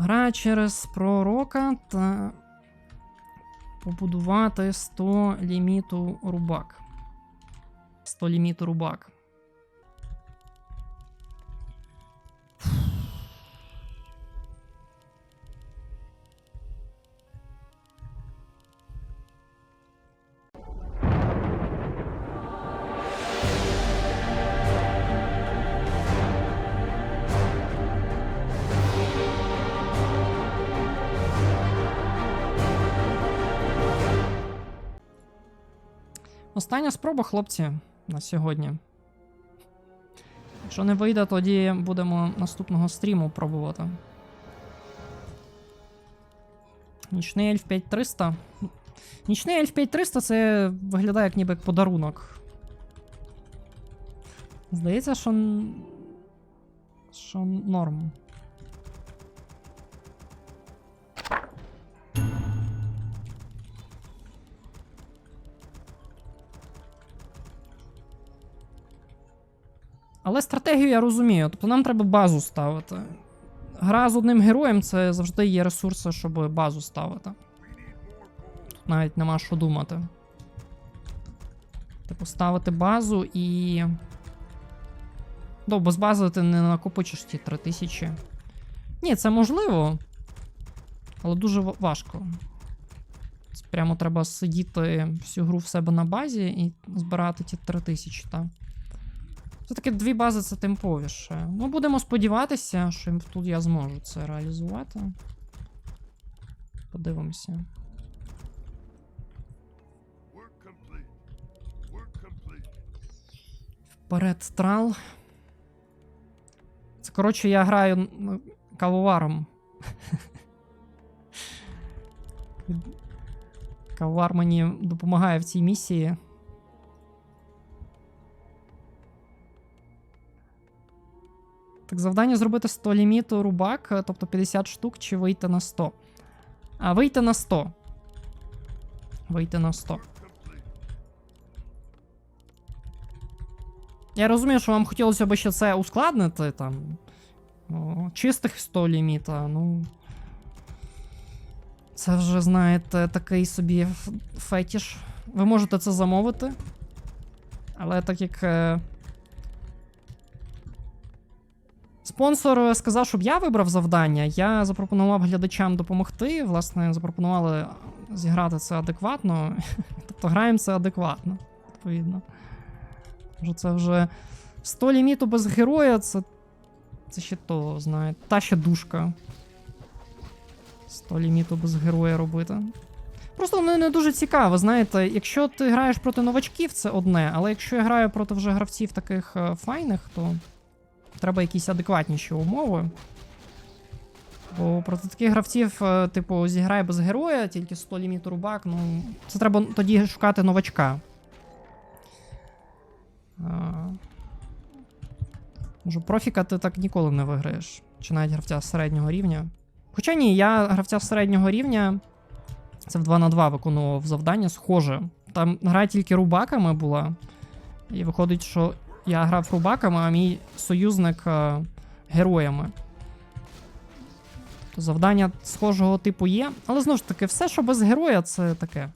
Гра через пророка та побудувати 100 ліміту рубак. 100 ліміту рубак. Остання спроба, хлопці, на сьогодні. Якщо не вийде, тоді будемо наступного стріму пробувати. Нічний ельф 5300. Нічний ельф 5300 це виглядає як ніби як подарунок. Здається, що. Що норм. Але стратегію я розумію. Тобто нам треба базу ставити. Гра з одним героєм це завжди є ресурси, щоб базу ставити. Тут навіть нема що думати. Типу, ставити базу і. Ну, без бази ти не накопичиш ті 3000. Ні, це можливо. Але дуже важко. Прямо треба сидіти всю гру в себе на базі і збирати ті 3000, так. Все-таки дві бази це темповіше. Ну, будемо сподіватися, що тут я зможу це реалізувати. Подивимося. Вперед трал. Це, коротше, я граю кавоваром. Кавовар мені допомагає в цій місії. Так, завдання зробити 100 ліміту рубак, е, тобто 50 штук, чи вийти на 100. А, вийти на 100. Вийти на 100. Я розумію, що вам хотілося б ще це ускладнити там. О, чистих 100 ліміта, ну. Це вже, знаєте, такий собі фетіш. Ви можете це замовити. Але так як. Е... Спонсор сказав, щоб я вибрав завдання. Я запропонував глядачам допомогти. Власне, запропонували зіграти це адекватно. тобто граємо це адекватно, відповідно. Вже це вже 100 ліміту без героя, це. Це ще то, знаєте. Та ще душка. 100 ліміту без героя робити. Просто воно не дуже цікаво, знаєте, якщо ти граєш проти новачків, це одне, але якщо я граю проти вже гравців таких е, файних, то треба якісь адекватніші умови. Бо проти таких гравців, е, типу, зіграє без героя, тільки 100 ліміту рубак, ну. Це треба тоді шукати новачка. А, Можу, профіка ти так ніколи не виграєш. Чи навіть гравця середнього рівня. Хоча ні, я гравця середнього рівня. Це в 2 на 2 виконував завдання, схоже. Там гра тільки рубаками була. І виходить, що я грав рубаками, а мій союзник е, героями. Завдання схожого типу є. Але знову ж таки, все, що без героя, це таке.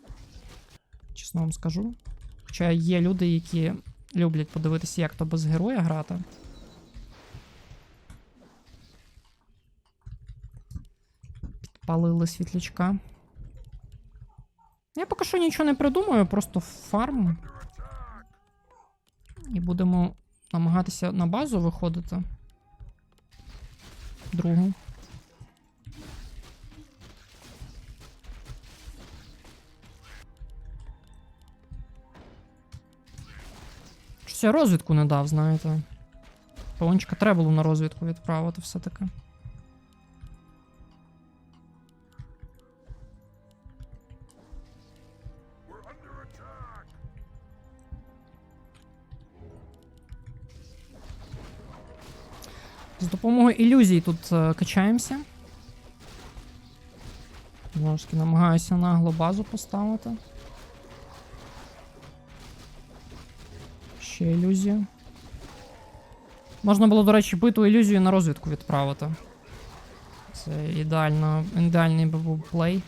Чесно вам скажу. Хоча є люди, які люблять подивитися, як то без героя грати. Підпалили світлячка. Я поки що нічого не придумаю, просто фарм. Будемо намагатися на базу виходити. Другу. Щось я розвідку не дав, знаєте. Полончика треба було на розвідку відправити все-таки. З допомогою ілюзій тут е, качаємося. Знову ж таки, намагаюся нагло базу поставити. Ще ілюзію. Можна було, до речі, биту ілюзію на розвідку відправити. Це ідеально, ідеальний був плей.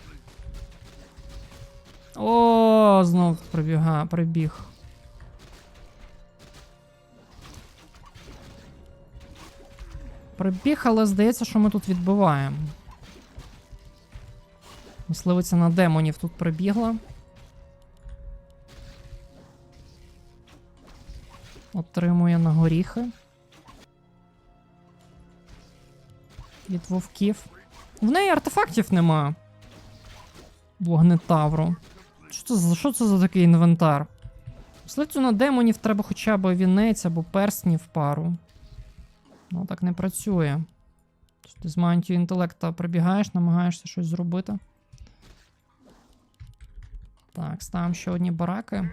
О, знов прибіг. Прибіг, але здається, що ми тут відбиваємо. Мисливиця на демонів тут прибігла. Отримує на горіхи. Від вовків. В неї артефактів нема. Вогнетавру. Що це, що це за такий інвентар? Мисливцю на демонів треба хоча б вінець або персні в пару. Ну, так не працює. Тобто Ти з мантією інтелекта прибігаєш, намагаєшся щось зробити. Так, ставимо ще одні бараки.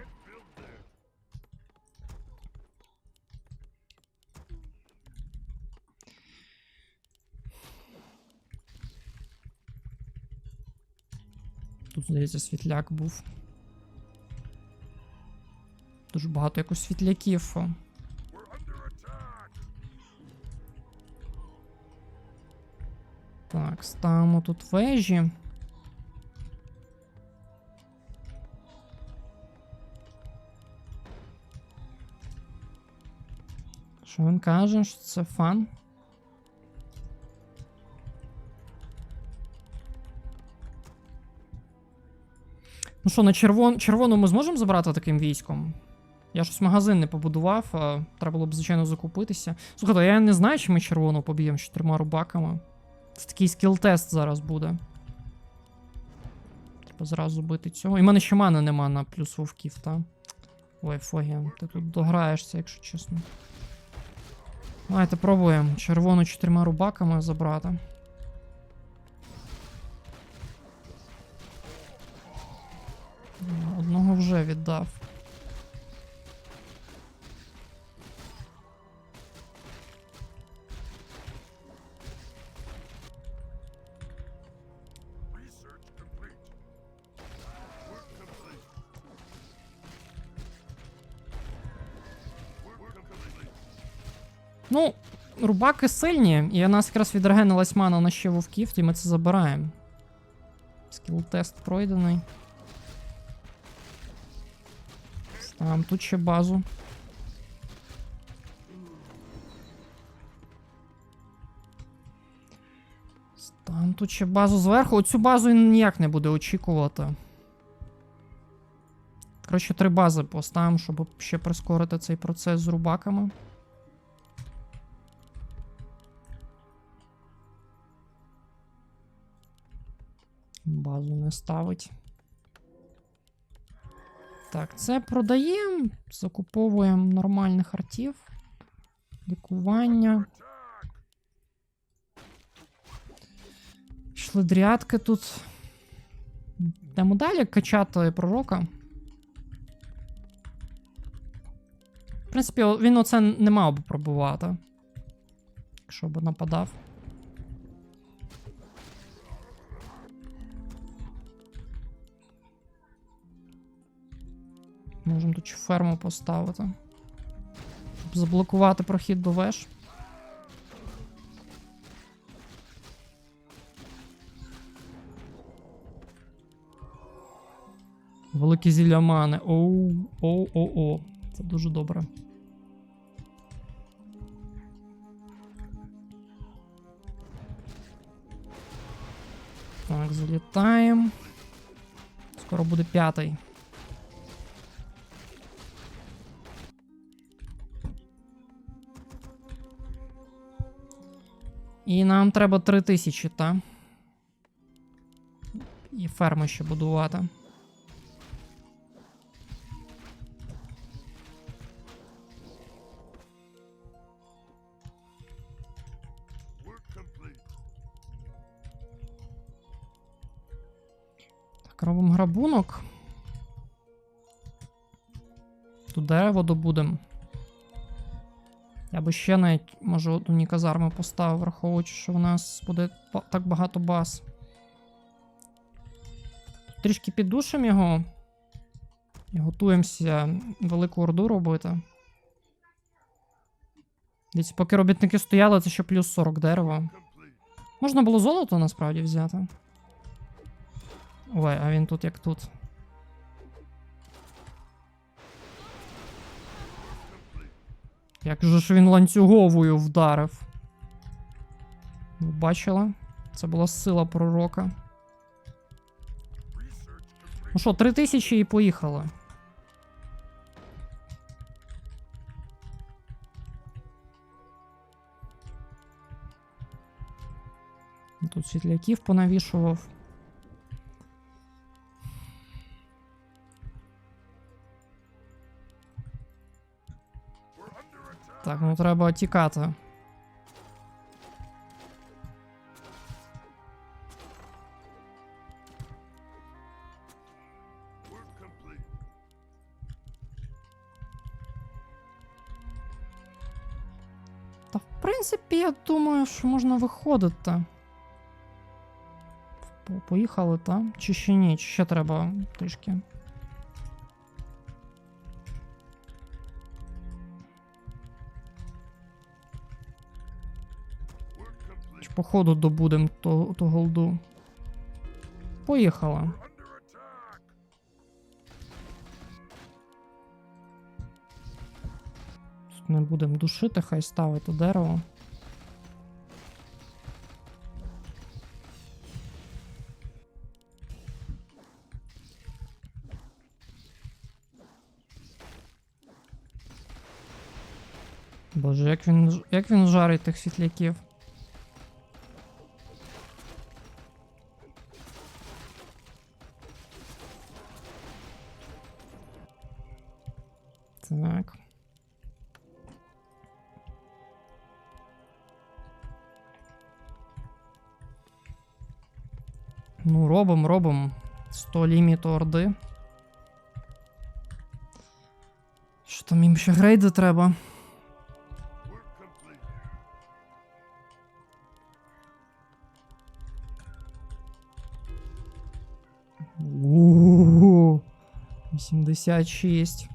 Тут, здається, світляк був. Дуже багато якось світляків. Так, ставимо тут вежі. Що він каже, що це фан? Ну що, на червон... червону ми зможемо забрати таким військом? Я щось магазин не побудував, а треба було б, звичайно, закупитися. Слухайте, я не знаю, чи ми червону поб'ємо з чотирма рубаками. Це такий скіл-тест зараз буде. Треба зразу бити цього. І в мене ще мани нема на плюс вовків, та? Ой, Фогія, ти тут дограєшся, якщо чесно. Давайте пробуємо червону чотирма рубаками забрати. Ну, рубаки сильні, і у нас якраз відрегенилась мана на ще вовків, і ми це забираємо. Скіл-тест пройдений. Ставимо тут ще базу. Ставимо тут ще базу зверху. Оцю базу він ніяк не буде очікувати. Коротше, три бази поставимо, щоб ще прискорити цей процес з рубаками. Базу не ставить. Так, це продаємо, закуповуємо нормальних артів. Лікування. Шлидрядки тут. Йдемо далі качати пророка. В принципі, він оце не мав би пробувати. Якщо б нападав. Можемо тут ферму поставити. Щоб заблокувати прохід до веж. Великі зілля мани. Оу, оу, оу, оу. Це дуже добре. Так, залітаємо. Скоро буде п'ятий. І нам треба 3000, та? І ферму ще будувати. Так, робимо грабунок. Тут дерево добудемо. Я би ще навіть, може, одні казарми поставив, враховуючи, що в нас буде так багато баз. Трішки піддушимо його. І готуємося велику орду робити. Дивіться, поки робітники стояли, це ще плюс 40 дерева. Можна було золото насправді взяти. Ой, а він тут як тут. Як же ж він ланцюговою вдарив? Ви бачили? Це була сила пророка. Ну що, три тисячі і поїхали. Тут світляків понавішував. ну треба тікати. Work complete. Та в принципі, я думаю, що можна виходити. По- Поїхали, та? Чи ще ні? Чи ще треба трішки? Complete. Чи по ходу добудем ту, ту голду? Attack. Тут не будемо душити, хай ставить дерево. Боже, як він, як він жарить тих світляків. Ну, робимо, робимо. 100 ліміту орди. Що там їм ще грейди треба? Ууу, 86.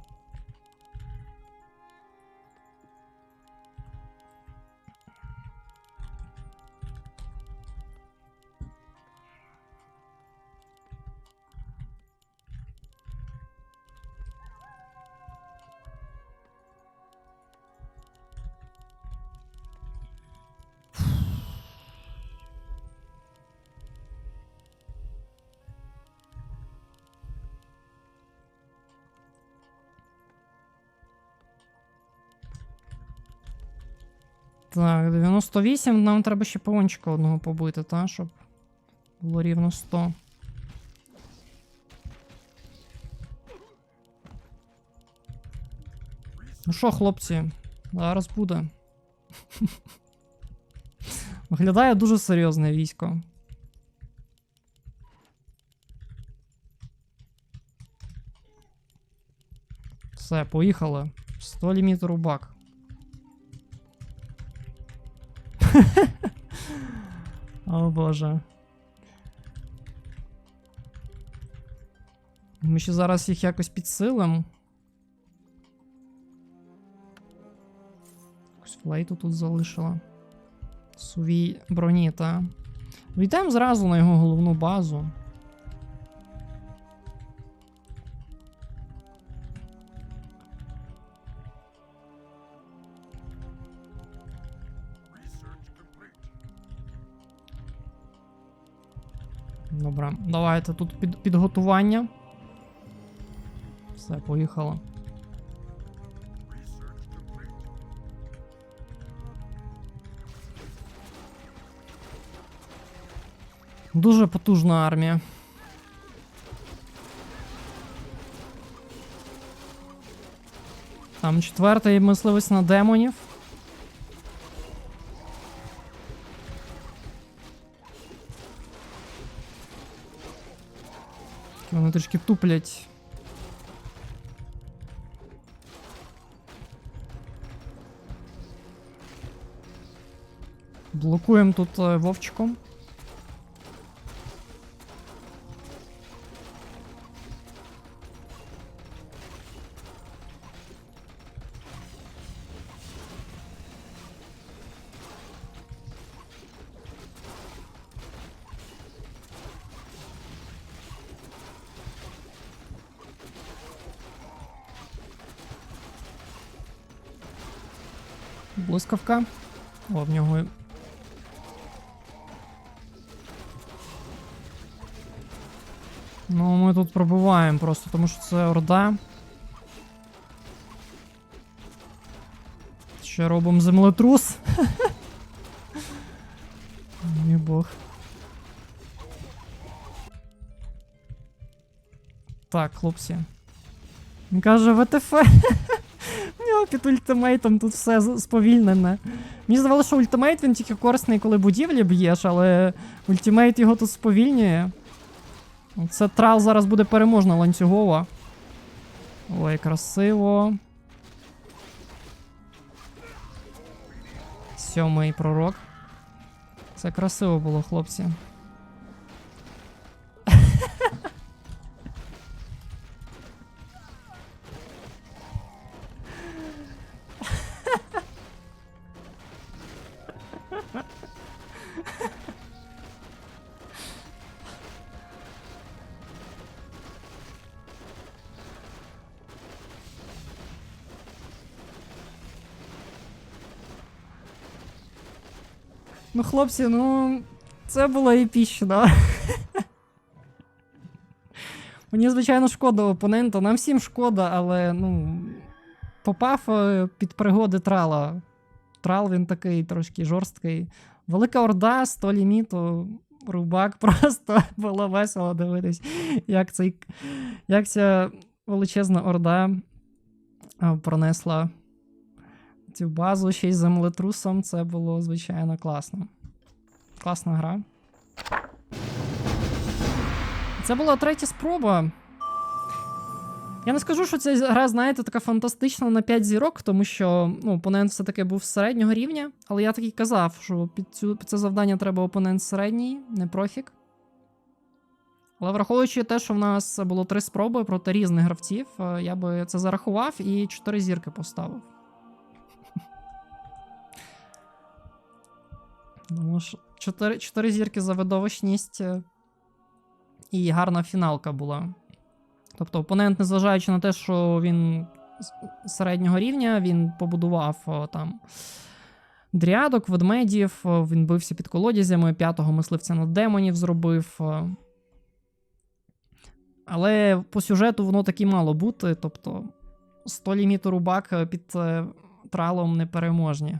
Так, 98. Нам треба ще павончика одного побити, та, щоб було рівно 100. Ну що, хлопці, зараз буде. Виглядає дуже серйозне військо. Все, поїхали. 100 ліміту рубак. Боже. Ми ще зараз їх якось підсилимо. Якусь флейту тут залишила. Сувій броні, та. Війдемо зразу на його головну базу. Давайте тут під, підготування. Все, поїхало. Дуже потужна армія. Там четвертий мисливець на демонів. Вони туплять. Блокуємо тут е, вовчиком. Блискавка. О, в нього. Ну, ми тут пробуваємо просто, тому що це орда. Ще робимо землетрус. Мій бог. Так, хлопці. Він каже, ВТФ. Нього під ультимейтом тут все сповільнене. Мені здавалося, що ультимейт він тільки корисний, коли будівлі б'єш, але ультимейт його тут сповільнює. Це трал зараз буде переможна ланцюгова. Ой, красиво. Сьомий пророк. Це красиво було, хлопці. Хлопці, ну. Це було епічно. Мені, звичайно, шкода опонента. Нам всім шкода, але ну. Попав е, під пригоди трала. Трал він такий трошки жорсткий. Велика орда, 100 ліміту. Рубак просто було весело дивитись, як, цей, як ця величезна орда пронесла цю базу ще й землетрусом. Це було, звичайно, класно. Класна гра. Це була третя спроба. Я не скажу, що ця гра, знаєте, така фантастична на 5 зірок, тому що ну, опонент все-таки був середнього рівня, але я так і казав, що під, цю, під це завдання треба опонент середній, не профік. Але враховуючи те, що в нас було три спроби проти різних гравців, е, я би це зарахував і 4 зірки поставив. Тому що 4, 4 зірки за видовищність е, і гарна фіналка була. Тобто, опонент, незважаючи на те, що він середнього рівня, він побудував там дрядок, ведмедів, він бився під колодязями, п'ятого мисливця на демонів зробив. Але по сюжету воно таки мало бути. Тобто 100 ліміту рубак е, під е, тралом непереможні.